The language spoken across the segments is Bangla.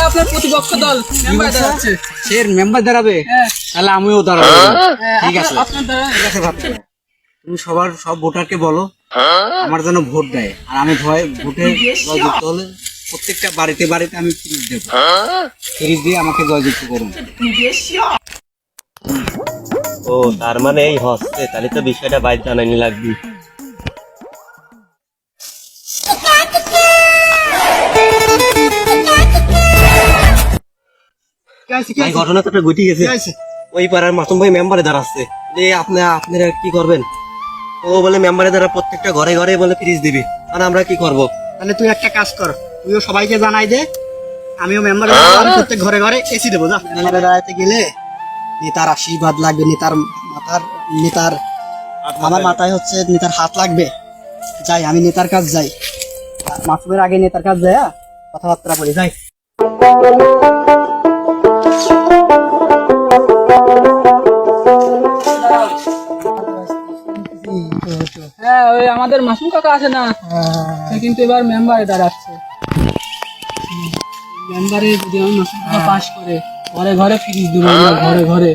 আপনার প্রতিপক্ষ দল মেম্বার দাঁড়াচ্ছে সে মেম্বার দাঁড়াবে। হ্যাঁ। তাহলে আমিও দাঁড়াবো। হ্যাঁ, ঠিক আছে। তুমি সবার সব ভোটারকে বলো। আমার জন্য ভোট দেয়। আর আমি ভয় ভোটে জয়যুক্ত হলে প্রত্যেকটা বাড়িতে বাড়িতে আমি ফ্রিজ দেবো। ফ্রিজ দিয়ে আমাকে জয়যুক্ত করুন। ও তার মানে এই হচ্ছে। তাহলে তো বিষয়টা বাইর জানানি লাগবে। ভাই ঘটনা তো ঘটে গেছে। ওই পাড়ার মাসুম ভাই মেম্বারে দাঁড়াচ্ছে। যে আপনি আপনারা কি করবেন? ও বলে মেম্বারে দ্বারা প্রত্যেকটা ঘরে ঘরে বলে ফ্রিজ দিবি। আর আমরা কি করব? তাহলে তুই একটা কাজ কর তুইও সবাইকে জানাই দে আমিও মেম্বার প্রত্যেক ঘরে ঘরে এসি দেবো যা। মেম্বারে দাঁড়াতে গেলে নেতার আশীর্বাদ লাগবে নেতার মাথার নেতার আমার মাথায় হচ্ছে নেতার হাত লাগবে। যাই আমি নেতার কাজ যাই। মাসুমের আগে নেতার কাজ যায় হ্যাঁ? কথাবার্তা বলি যাই। আমাদের মাসুম কাকা আছে না? সে কিন্তু এবার মেম্বারে দাঁড়াচ্ছে। মেম্বারে যদি আমার মাসুম কাকা পাস করে ঘরে ঘরে ফ্রিজ দেবো ঘরে ঘরে।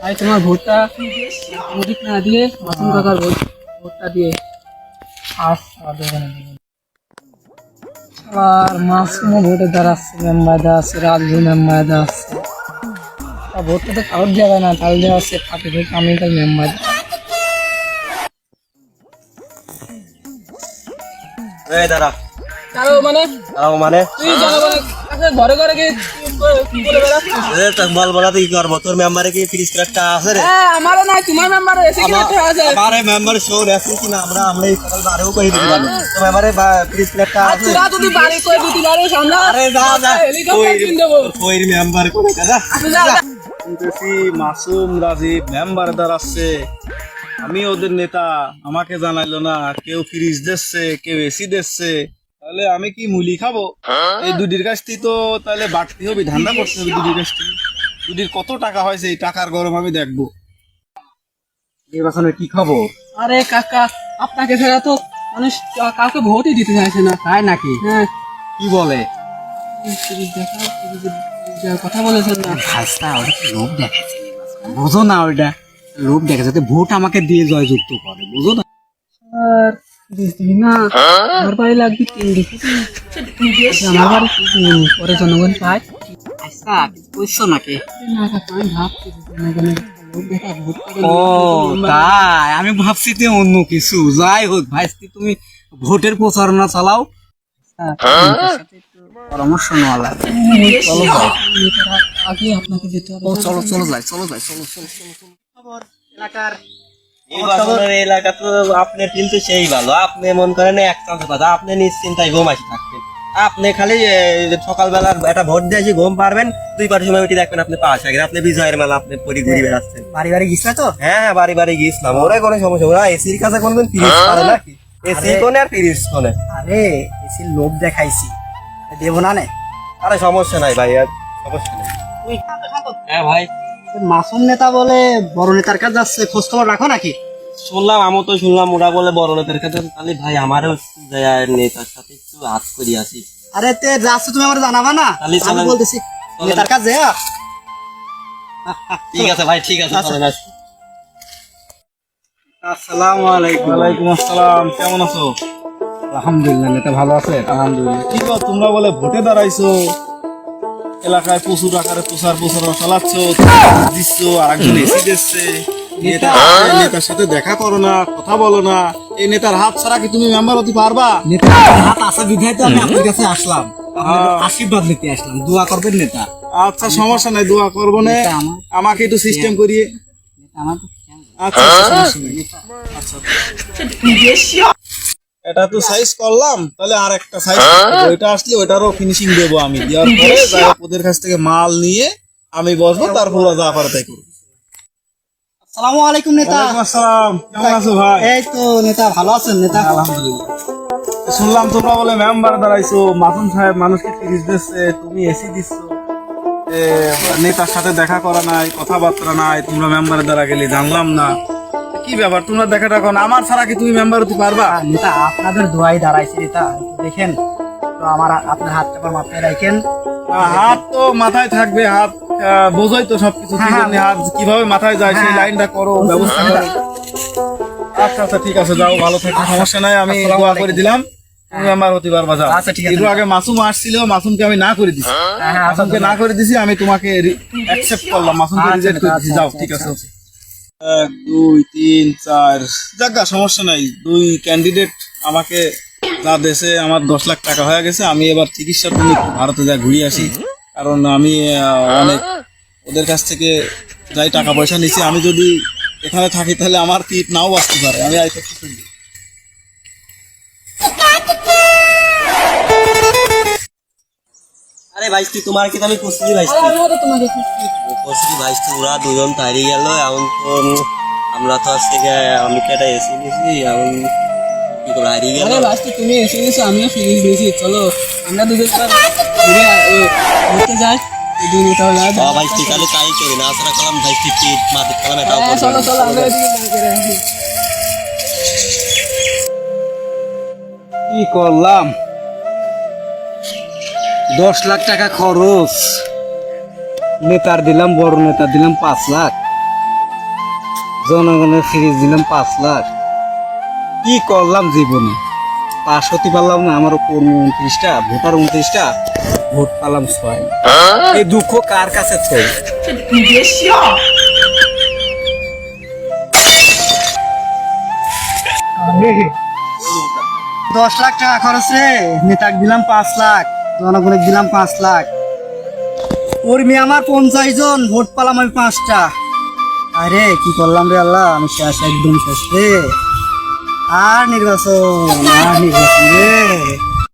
তাই তোমার ভোটটা মোদিক না দিয়ে মাসুম কাকার ভোট ভোটটা দিয়ে আর মাসুমও ভোটে দাঁড়াচ্ছে মেম্বার দাঁড়াচ্ছে রাজু মেম্বার দাঁড়াচ্ছে তা ভোটটা তো কারোর যাবে না তাহলে ফাঁকে ভোট আমি তাই মেম্বার এই দাঁড়া। মানে? মানে? তুই জনগণের কাছে ঘরে ঘরে গিয়ে কি করে বেড়াচ্ছিস? এ, বল বলা কি করব? তোর মেম্বারে কি ফ্রিজ একটা আছে রে? হ্যাঁ আমারও নাই তোমার মেম্বার এসে কি একটা আছে? আমারে মেম্বার শো রাখছি কি না আমরা আমরা এই সকাল বারেও কই দিতে পারব? তো মেম্বারে ফ্রিজ একটা আর আছে? তোরা যদি বাড়ি করে দিতে পারিস আমরা আরে যা যা। হেলিকপ্টার কিনে দেবো। ওই মেম্বার কোন কাজা আপনি যা, যা। মাসুম রাজীব মেম্বার দাঁড়াচ্ছে আমি ওদের নেতা আমাকে জানাইলো না কেউ ফ্রিজ দিচ্ছে কেউ এসি দিচ্ছে তাহলে আমি কি মুলি খাব? এই দুটির কাছ থেকে তো তাহলে বাড়তি হবে ধান্দা করতে হবে দুটির কাছ থেকে দুটির কত টাকা হয়েছে এই টাকার গরম আমি দেখব। নির্বাচনের কি খাব? আরে কাকা আপনাকে ছাড়া তো মানুষ কাউকে ভোটই দিতে চাইছে না। তাই নাকি? হ্যাঁ। কি বলে? কথা বলেছেন না। ভাজটা ওটা কি লোভ দেখাচ্ছে বুঝো না ওইটা। দেখা যাতে ভোট আমাকে দিয়ে জয়যুক্ত করে বুঝো না? আর সিরিজ দিবি না আমার বাড়ি লাগবে তিন দিকে আমার বাড়ি পরে জনগণ পায়। আচ্ছা বুঝছ নাকি? না আমি ভাবছি ও তাই আমি ভাবছি যে অন্য কিছু। যাই হোক ভাই তুমি ভোটের প্রচারণা চালাও। পরামর্শ নেওয়া লাগে চলো যাই। আগে আপনাকে যেতে হবে চলো চলো যাই চলো যাই চলো চলো চলো। এলাকার নির্বাচনের এলাকা তো আপনার কিন্তু সেই ভালো। আপনি মন করেন এক চান্স কথা আপনি নিশ্চিন্তায় ঘুমাইতে থাকবেন। আপনি খালি সকালবেলা একটা ভোট দিয়ে ঘুম পারবেন দুই পাটের সময় উঠে দেখবেন আপনি পাশ আগে আপনি বিজয়ের মেলা আপনি পরি ঘুরে বেড়াচ্ছেন। বাড়ি বাড়ি গিয়েছিল তো? হ্যাঁ হ্যাঁ বাড়ি বাড়ি গিয়েছিলাম ওরা কোনো সমস্যা ওরা এসির কাছে কোনদিন ফিরিস করে নাকি? এসি কোনে আর ফিরিস কোনে আরে এসির লোভ দেখাইছি। দেবো না নে। আরে সমস্যা নাই ভাই আর সমস্যা নেই। হ্যাঁ ভাই। মাসুম নেতা বলে বড় নেতার কাছে যাচ্ছে খোঁজ খবর রাখো নাকি? শুনলাম আমি তো শুনলাম ওরা বলে বড় নেতার কাছে তাহলে ভাই আমারও নেতার সাথে একটু হাত করি আসি। আরে তে যাচ্ছে তুমি আমার জানাবা না? আমি বলতেছি নেতার কাছে যা ঠিক আছে ভাই ঠিক আছে চলেন আসি আসসালামু আলাইকুম। ওয়ালাইকুম আসসালাম কেমন আছো? আলহামদুলিল্লাহ নেতা ভালো আছে আলহামদুলিল্লাহ। কি তোমরা বলে ভোটে দাঁড়াইছো? এলাকায় প্রচুর আকারে প্রচার প্রচারণা চালাচ্ছ দিচ্ছ আর একজন এসি দিচ্ছে। নেতা নেতার সাথে দেখা করো না কথা বলো না। এই নেতার হাত ছাড়া কি তুমি মেম্বার হতে পারবা? নেতা হাত আসা বিধায় তো আমি আপনার কাছে আসলাম। আশীর্বাদ নিতে আসলাম দোয়া করবেন নেতা। আচ্ছা সমস্যা নাই দোয়া করব না। আমাকে একটু সিস্টেম করিয়ে। নেতা আমার তো আচ্ছা আচ্ছা। আচ্ছা এটা তো সাইজ করলাম তাহলে আর একটা সাইজ ওইটা আসলে ওইটারও ফিনিশিং দেবো আমি। দেওয়ার পরে ওদের কাছ থেকে মাল নিয়ে আমি বসবো তারপর যা পারে তাই করব আসসালামু আলাইকুম নেতা। আসসালাম। কেমন আছো ভাই? এই তো নেতা ভালো আছেন নেতা? আলহামদুলিল্লাহ। শুনলাম তোমরা বলে মেম্বার দাঁড়াইছো মাসুম সাহেব মানুষকে ফ্রিজ দিচ্ছে তুমি এসি দিচ্ছ। নেতার সাথে দেখা করা নাই কথাবার্তা নাই তোমরা মেম্বারের দ্বারা গেলে জানলাম না। কি ব্যাপার? তোমরা দেখা রাখো আমার ছাড়া কি তুমি মেম্বার হতে পারবা? নেতা আপনাদের দোয়াই দাঁড়াইছে নেতা। দেখেন তো আমার আপনার হাত চাপা মাথায় রাখেন। হাত তো মাথায় থাকবে হাত বোঝোই তো সবকিছু হ্যাঁ, জন্যে হাত কীভাবে মাথায় যায় সেই হ্যাঁ। লাইনটা করো ব্যবস্থা করো। আচ্ছা আচ্ছা ঠিক আছে যাও ভালো থাকো সমস্যা নাই আমি দোয়া করে দিলাম। তুমি মেম্বার হতে পারবা যাও। আচ্ছা, ঠিক আছে। একটু আগে মাসুম আসছিল মাসুমকে আমি না করে দিছি। হ্যাঁ, হ্যাঁ, আচ্ছা, মাসুমকে না করে দিছি আমি তোমাকে অ্যাকসেপ্ট করলাম। মাসুমকে আচ্ছা, রিজেক্ট করে আচ্ছা, দিছি। যাও আচ্ছা, ঠিক আছে। আচ্ছা। এক, দুই, তিন, চার, যাক সমস্যা নাই। দুই ক্যান্ডিডেট আমাকে যা দেশে আমার দশ লাখ টাকা হয়ে গেছে, আমি এবার চিকিৎসার জন্য ভারতে যা ঘুরে আসি। কারণ আমি অনেক ওদের কাছ থেকে যাই টাকা পয়সা নিছি, আমি যদি এখানে থাকি তাহলে আমার পিঠ নাও বাঁচতে পারে, আমি আইতে আরে ভাইস্তি তোমার কি তো আমি করছি ভাইস্তি? আরে আমিও তো তোমাকে ভাইস্তি ওরা দুজন তাড়ি গেল এখন তো আমরা তো আজ থেকে আমি তো একটা এসি নিয়েছি এখন কি করে হারিয়ে গেল আরে লাস্টে তুমি এসে গেছো আমিও ফিরিয়ে দিয়েছি চলো। আমরা দুজন ঘুরে ঘুরতে যাই। ভাইস্তি তাহলে তাই করি না আসলে ভাইস্তি মাটি করলাম এটাও হ্যাঁ, চলো চলো আমরা এদিকে না করে আসি কি করলাম? দশ লাখ টাকা খরচ। নেতার দিলাম বড় নেতার দিলাম পাঁচ লাখ। জনগণের ফ্রিজ দিলাম পাঁচ লাখ। কি করলাম জীবনে? পাশ হতে পারলাম না আমার কর্মী উনত্রিশটা ভোটার উনত্রিশটা ভোট পালাম ছয়। এই দুঃখ কার কাছে দশ লাখ টাকা খরচ রে নেতাকে দিলাম পাঁচ লাখ। জনগণের দিলাম পাঁচ লাখ। ওর মেয়ে আমার পঞ্চাশ জন, ভোট পালাম আমি পাঁচটা। আরে, কি করলাম রে আল্লাহ? আমি শেষ, একদম শেষ রে। আর নির্বাচন আর নির্বাচন রে।